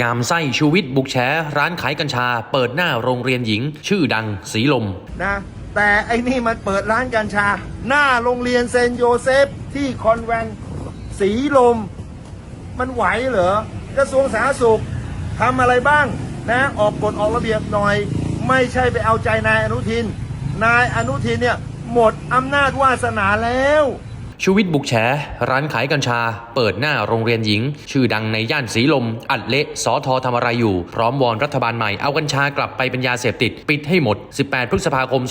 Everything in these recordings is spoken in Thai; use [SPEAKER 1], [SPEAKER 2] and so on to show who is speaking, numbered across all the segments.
[SPEAKER 1] งามไส้ชูวิทย์บุกแฉร้านขายกัญชา เปิดหน้าโรงเรียนหญิง ชื่อดังสีลม
[SPEAKER 2] นะแต่ไอ้นี่มันเปิดร้านกัญชา หน้าโรงเรียนเซนโยเซฟที่คอนแวนต์สีลม มันไหวเหรอกระทรวงสาธารณสุขทำอะไรบ้างนะออกกฎออกระเบียบหน่อย ไม่ใช่ไปเอาใจนายอนุทิน นายอนุทินเนี่ยหมดอำนาจวาสนาแล้ว
[SPEAKER 1] ชูวิทย์บุกแฉ ร้านขายกัญชา เปิดหน้าโรงเรียนหญิง ชื่อดังในย่านสีลม อัดเละสอทอทำอะไรอยู่ พร้อมวอนรัฐบาลใหม่เอากัญชากลับไปเป็นยาเสพติด ปิดให้หมด 18 พฤษภาคม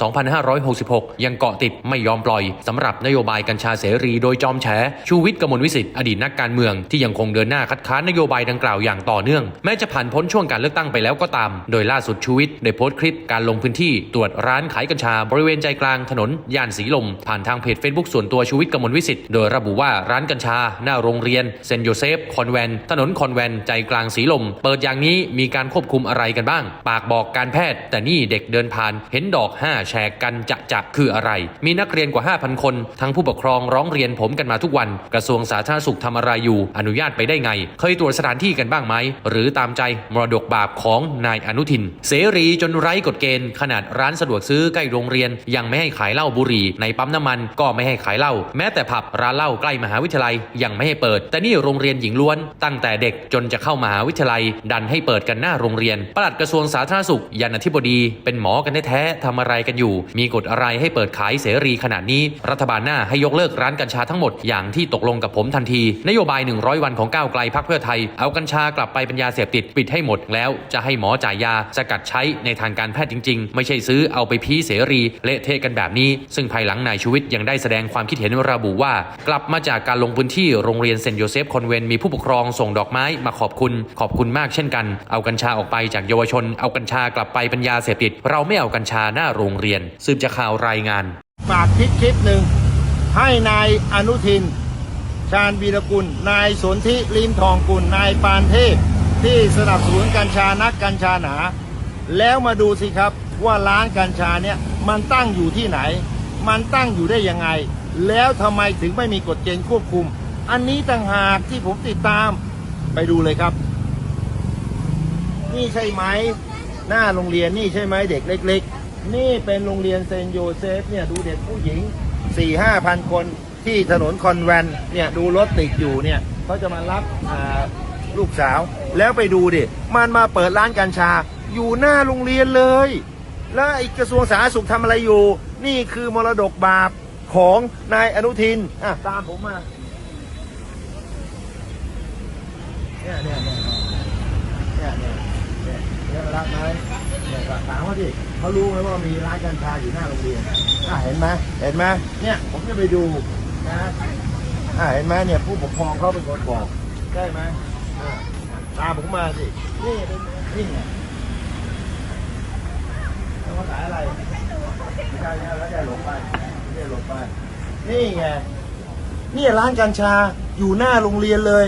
[SPEAKER 1] 2566 ยังเกาะติดไม่ยอมปล่อยสำหรับนโยบายกัญชาเสรีโดยจอมแฉ ชูวิทย์กมลวิสิทธิ์อดีตนักการเมืองที่ยังคงเดินหน้าคัดค้านนโยบายดังกล่าวอย่างต่อเนื่อง แม้จะผ่านพ้นช่วงการเลือกตั้งไปแล้วก็ตาม โดยล่าสุดชูวิทย์ได้โพสต์คลิปการลงพื้นที่ตรวจร้านขายกัญชาบริเวณใจกลางถนนย่านสีลม ผ่านทางเพจ Facebook ส่วนตัวชูวิทย์กมลวิสิทธิ์โดยระบุว่าร้านกัญชา หน้าโรงเรียนเซนโยเซฟคอนแวนถนนคอนแวนใจกลางสีลม เปิดอย่างนี้มีการควบคุมอะไรกันบ้าง ปากบอกการแพทย์ แต่นี่เด็กเดินผ่าน เห็นดอก 5 แชร์กันจะจะคืออะไร มีนักเรียนกว่า 5,000 คน ทั้งผู้ปกครองร้องเรียนผมกันมาทุกวัน กระทรวงสาธารณสุขทำอะไรอยู่ อนุญาตไปได้ไง เคยตรวจสถานที่กันบ้างไหมหรือตามใจมรดกบาปของนายอนุทิน เสรีจนไร้กฎเกณฑ์ ขนาดร้านสะดวกซื้อใกล้โรงเรียน ยังไม่ให้ขายเหล้าบุหรี่ในปั๊มน้ำมันก็ไม่ให้ขายเหล้าแม้แต่ผับร้านเหล้าใกล้มหาวิทยาลัยยังไม่ให้เปิด แต่นี่โรงเรียนหญิงล้วน ตั้งแต่เด็กจนจะเข้ามหาวิทยาลัย ดันให้เปิดกันหน้าโรงเรียนปลัดกระทรวงสาธารณสุขยันอธิบดี เป็นหมอกันแท้ๆทำอะไรกันอยู่ มีกฎอะไรให้เปิดขายเสรีขนาดนี้ รัฐบาลหน้าให้ยกเลิกร้านกัญชาทั้งหมดอย่างที่ตกลงกับผมทันที นโยบาย 100 วันของก้าวไกลพักเพื่อไทย เอากัญชากลับไปเป็นยาเสพติดปิดให้หมด แล้วจะให้หมอจ่ายยาสกัดใช้ในทางการแพทย์จริง ๆ ไม่ใช่ซื้อเอาไปพีเสรีเละเทะกันแบบนี้ ซึ่งภายหลังนายชูวิทย์ยังได้แสดงความคิดเห็นระบุว่ากลับมาจากการลงพื้นที่โรงเรียนเซนต์โยเซฟคอนเวนมีผู้ปกครองส่งดอกไม้มาขอบคุณขอบคุณมากเช่นกัน เอากัญชาออกไปจากเยาวชน เอากัญชากลับไปเป็นยาเสพติด เราไม่เอากัญชาหน้าโรงเรียน สืบจากข่าวรายงาน
[SPEAKER 2] ฝากคลิปคลิปหนึ่งให้นายอนุทิน ชาญวีรกุล นายสนธิลิมทองกุล นายปานเทพ ที่สนับสนุนกัญชานักกัญชาหนา แล้วมาดูสิครับว่าร้านกัญชาเนี่ยมันตั้งอยู่ที่ไหน มันตั้งอยู่ได้ยังไง แล้วทำไมถึงไม่มีกฎเกณฑ์ควบคุม อันนี้ต่างหากที่ผมติดตามไปดูเลยครับ นี่ใช่ไหม หน้าโรงเรียนนี่ใช่ไหมเด็กเล็ก ๆ นี่เป็นโรงเรียนเซนโยเซฟเนี่ยดูเด็กผู้หญิงสี่ห้าพันคนที่ถนนคอนแวนเนี่ยดูรถติดอยู่เนี่ยเขาจะมารับลูกสาว แล้วไปดูดิ มันมาเปิดร้านกัญชา อยู่หน้าโรงเรียนเลย แล้วไอ้กระทรวงสาธารณสุขทำอะไรอยู่ นี่คือมรดกบาป ของนายอนุทินอะตามผมมาเนี่ยเนี่ยเนี่ยเนี่ยเนี่ยเนี่ยรักไหมเนี่ยถามเขาดิเขารู้ไหมว่ามีร้านกัญชาอยู่หน้าโรงเรียนอะเห็นไหมเห็นไหมเนี่ยผมจะไปดูนะอะเห็นไหมเนี่ยผู้ปกครองเขาเป็นคนบอกใช่ไหมอะตามผมมาสินี่เป็นนี่ไงแล้วเขาขายอะไรไม่ใช่เนี่ยแล้วแกหลงไป ไม่ใช่หลงไปนี่ไงนี่ร้านกัญชาอยู่หน้าโรงเรียนเลย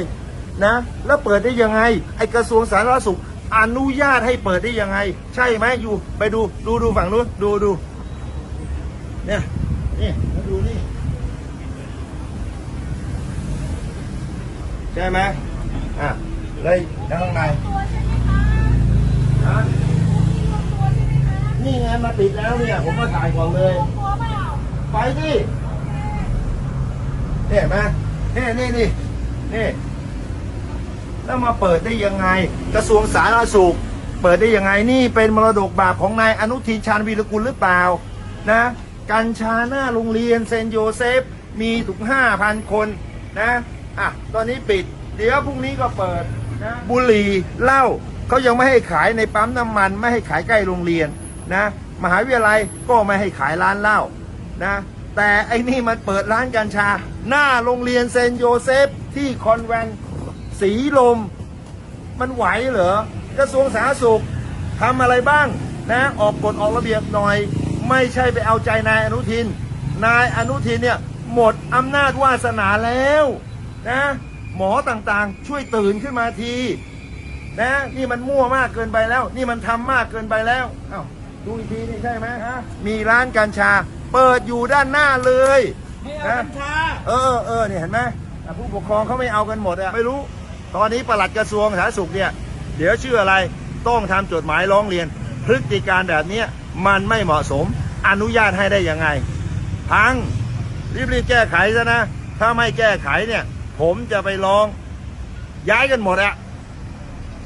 [SPEAKER 2] นะ แล้วเปิดได้ยังไง ไอกระทรวงสาธารณสุขอนุญาตให้เปิดได้ยังไง ใช่ไหมอยู่ไปดูดูดูฝั่งนู้นดูดูเนี่ยนี่มาดูนี่ใช่ไหมอะเลยแล้วข้างในฮะนี่ไงมาปิดแล้วเนี่ย ผมมาถ่ายก่อนเลย ไปดิเนี่ยเห็นไหมนี่นี่นี่นี่แล้วมาเปิดได้ยังไง กระทรวงสาธารณสุข เปิดได้ยังไงนี่เป็นมรดกบาปของนายอนุทินชาญวีรกุลหรือเปล่านะกัญชาหน้าโรงเรียนเซนโยเซฟ มีถึงห้าพันคนนะอะตอนนี้ปิด เดี๋ยวพรุ่งนี้ก็เปิดนะบุหรี่เหล้าเขายังไม่ให้ขายในปั๊มน้ำมัน ไม่ให้ขายใกล้โรงเรียนนะมหาวิทยาลัยก็ไม่ให้ขายร้านเหล้า นะแต่ไอ้นี่มันเปิดร้านกัญชา หน้าโรงเรียนเซนโยเซฟที่คอนแวนต์สีลม มันไหวเหรอกระทรวงสาธารณสุขทำอะไรบ้างนะออกกฎออกระเบียบหน่อย ไม่ใช่ไปเอาใจนายอนุทิน นายอนุทินเนี่ยหมดอำนาจวาสนาแล้วนะหมอต่างๆช่วยตื่นขึ้นมาทีนะนี่มันมั่วมากเกินไปแล้ว นี่มันทำมากเกินไปแล้วเอ้าดูอีกทีนี่ใช่ไหมฮะมีร้านกัญชา เปิดอยู่ด้านหน้าเลยนะเออเออเออเนี่ยเห็นไหมอะผู้ปกครองเขาไม่เอากันหมดอะไม่รู้ ตอนนี้ปลัดกระทรวงสาธารณสุขเนี่ย เดี๋ยวชื่ออะไรต้องทำจดหมายร้องเรียน พฤติการแบบเนี้ยมันไม่เหมาะสม อนุญาตให้ได้ยังไงพังรีบๆแก้ไขซะนะ ถ้าไม่แก้ไขเนี่ย ผมจะไปร้อง ย้ายกันหมดอะ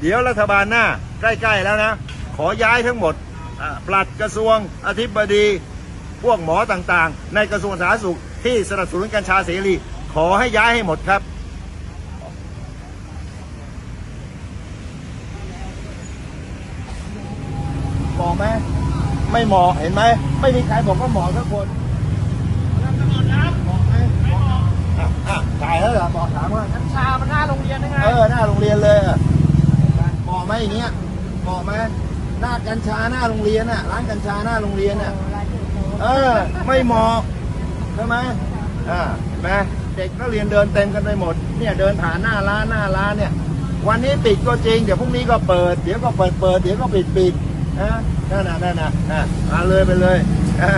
[SPEAKER 2] เดี๋ยวรัฐบาลหน้า ใกล้ ๆ แล้วนะ ขอย้ายทั้งหมดอ่าปลัดกระทรวงอธิบดี พวกหมอต่างๆ ในกระทรวงสาธารณสุขที่สนับสนุนกัญชาเสรี ขอให้ย้ายให้หมดครับเหมาะไหมไม่เหมาะเห็นไหม ไม่มีใครบอกว่าเหมาะสักคนเหมาะไหมอะอะจ่ายแล้วเหรอบอกถามว่า
[SPEAKER 3] กัญชามันหน้าโรงเรียนได้ไง
[SPEAKER 2] เออหน้าโรงเรียนเลยอะเหมาะไหมอย่างเงี้ยเหมาะไหมหน้ากัญชาหน้าโรงเรียนน่ะ ร้านกัญชาหน้าโรงเรียนน่ะ เออ ไม่เหมาะใช่ไหมอ่าเห็นไหมเด็กนักเรียนเดินเต็มกันไปหมด เนี่ยเดินผ่านหน้าร้านหน้าร้านเนี่ย วันนี้ปิดก็จริง เดี๋ยวพรุ่งนี้ก็เปิด เดี๋ยวก็เปิดเปิด เดี๋ยวก็ปิดปิดนะนั่นน่ะนั่นน่ะอ่ามาเลยไปเลยอ่า